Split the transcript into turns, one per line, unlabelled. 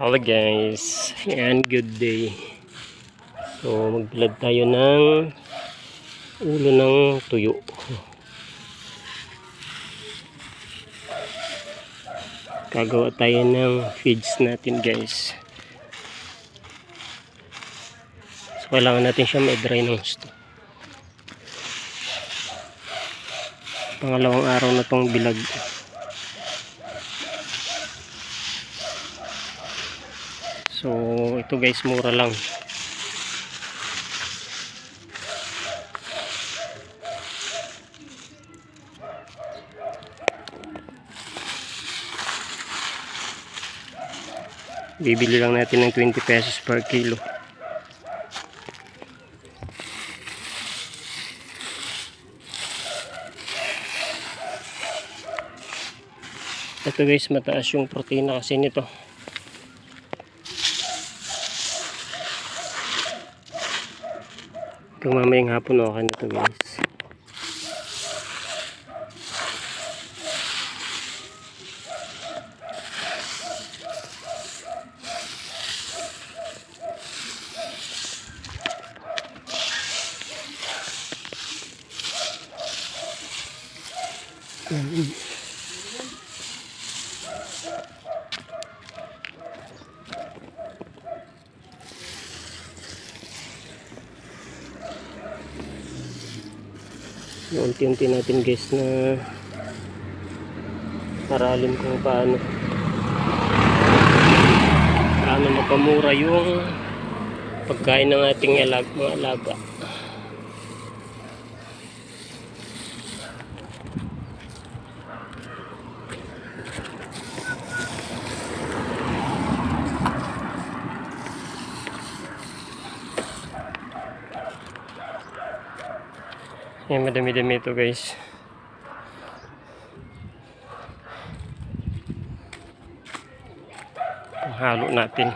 Hello guys, and good day. So magbilad tayo ng ulo ng tuyo. Gagawa tayo ng feeds natin guys. So kailangan natin siya ma-dry ng gusto. Pangalawang araw na tong bilag. So, ito guys, mura lang. Bibili lang natin ng 20 pesos per kilo. Ito guys, mataas yung protina kasi nito. Hanggang mamayang hapon okay na to guys. Unti-unti natin guys na aralin kung paano. Paano mapamura yung pagkain ng ating alag, mga alaga Yan, madami-dami ito guys. Halo natin.